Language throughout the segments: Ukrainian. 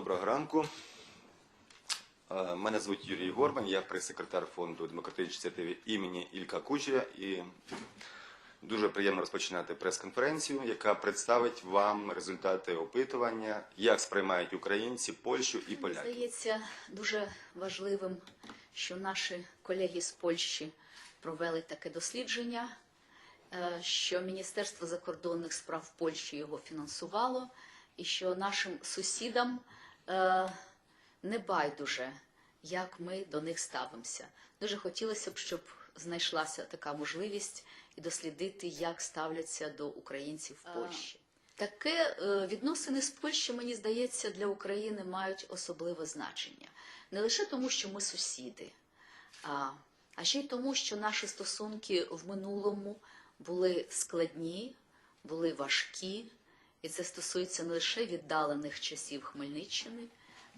Доброго ранку. Е, Мене звуть Юрій Горбан, я прес-секретар фонду демократичної ініціативи імені Ілька Кучеря. І дуже приємно розпочинати прес-конференцію, яка представить вам результати опитування, як сприймають українці Польщу і Мені поляки. здається дуже важливим, що наші колеги з Польщі провели таке дослідження, е, що Міністерство закордонних справ Польщі його фінансувало, і що нашим сусідам е, не байдуже, як ми до них ставимося. Дуже хотілося б, щоб знайшлася така можливість і дослідити, як ставляться до українців в Польщі. Таке е, відносини з Польщею, мені здається, для України мають особливе значення. Не лише тому, що ми сусіди, а, а ще й тому, що наші стосунки в минулому були складні, були важкі, і це стосується не лише віддалених часів Хмельниччини.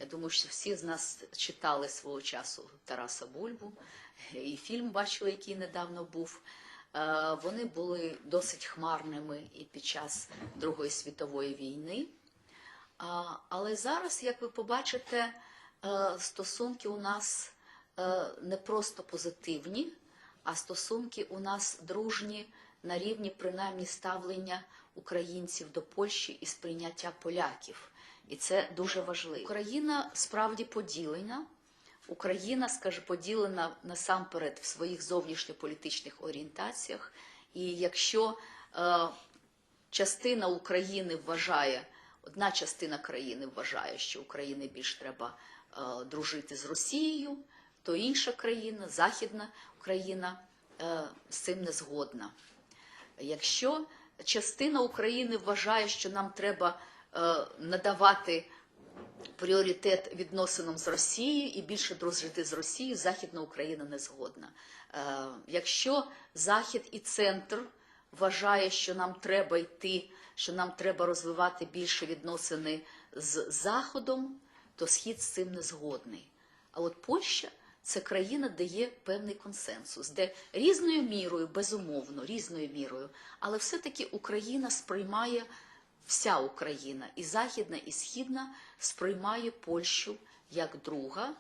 Я думаю, що всі з нас читали свого часу Тараса Бульбу і фільм бачили, який недавно був. Е, Вони були досить хмарними і під час Другої світової війни. Але зараз, як ви побачите, е, стосунки у нас е, не просто позитивні, а стосунки у нас дружні на рівні принаймні ставлення українців до Польщі і сприйняття поляків. І це дуже важливо. Україна справді поділена. Україна, скаже, поділена насамперед в своїх зовнішньополітичних орієнтаціях. І якщо е, частина України вважає, одна частина країни вважає, що Україні більш треба е, дружити з Росією, то інша країна, Західна Україна, е, з цим не згодна. Якщо частина України вважає, що нам треба е, надавати пріоритет відносинам з Росією і більше дружити з Росією, Західна Україна не згодна. Е, Якщо Захід і центр вважає, що нам треба йти, що нам треба розвивати більше відносини з Заходом, то Схід з цим не згодний. А от Польща це країна, де є певний консенсус, де різною мірою, безумовно, різною мірою, але все-таки Україна сприймає вся Україна, і Західна, і Східна сприймає Польщу як друга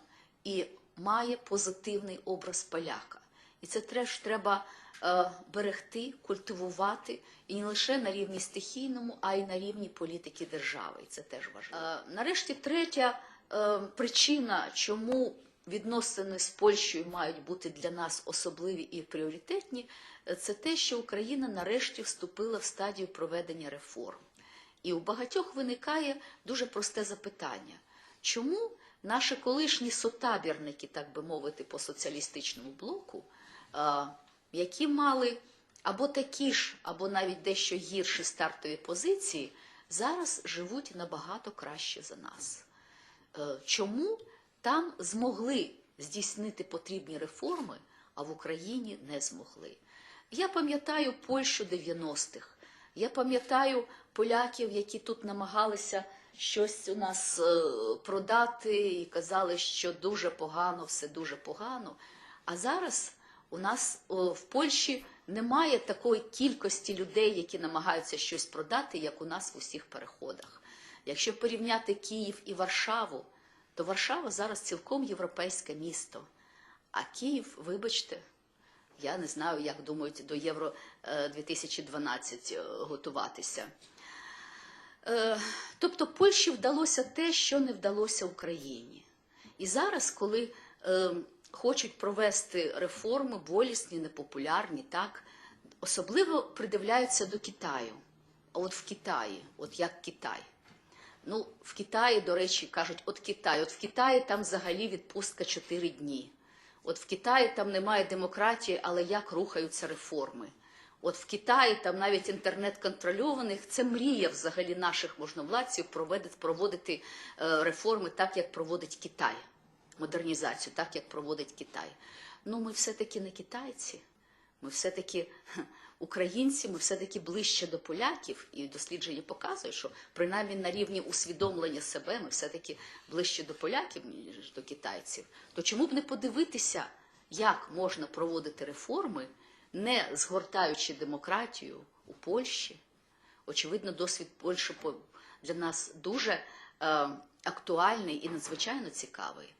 і має позитивний образ поляка. І це теж треба е, берегти, культивувати і не лише на рівні стихійному, а й на рівні політики держави. І це теж важливо. Е, нарешті, третя е, причина, чому відносини з Польщею мають бути для нас особливі і пріоритетні, це те, що Україна нарешті вступила в стадію проведення реформ. І у багатьох виникає дуже просте запитання: чому наші колишні сотабірники, так би мовити, по соціалістичному блоку, які мали або такі ж, або навіть дещо гірші стартові позиції, зараз живуть набагато краще за нас? Е, Чому там змогли здійснити потрібні реформи, а в Україні не змогли? Я пам'ятаю Польщу 90-х. Я пам'ятаю поляків, які тут намагалися щось у нас е, продати і казали, що дуже погано, все дуже погано. А зараз у нас в Польщі немає такої кількості людей, які намагаються щось продати, як у нас в усіх переходах. Якщо порівняти Київ і Варшаву, то Варшава зараз цілком європейське місто. А Київ, вибачте, я не знаю, як думають до Євро е, 2012 е, готуватися. Е, Тобто Польщі вдалося те, що не вдалося Україні. І зараз, коли е, хочуть провести реформи, болісні, непопулярні, так, особливо придивляються до Китаю. А от в Китаї, от як Китай. Ну, в Китаї, до речі, кажуть, от Китай, от в Китаї там взагалі відпустка 4 дні. От в Китаї там немає демократії, але як рухаються реформи. От в Китаї там навіть інтернет контрольованих, це мрія взагалі наших можновладців проводити, проводити е, реформи так, як проводить Китай, модернізацію, так як проводить Китай. Ну, ми все-таки не китайці. Ми все-таки українці, ми все-таки ближче до поляків, і дослідження показує, що принаймні на рівні усвідомлення себе ми все-таки ближче до поляків, ніж до китайців. То чому б не подивитися, як можна проводити реформи, не згортаючи демократію у Польщі? Очевидно, досвід Польщі по- для нас дуже е, актуальний і надзвичайно цікавий.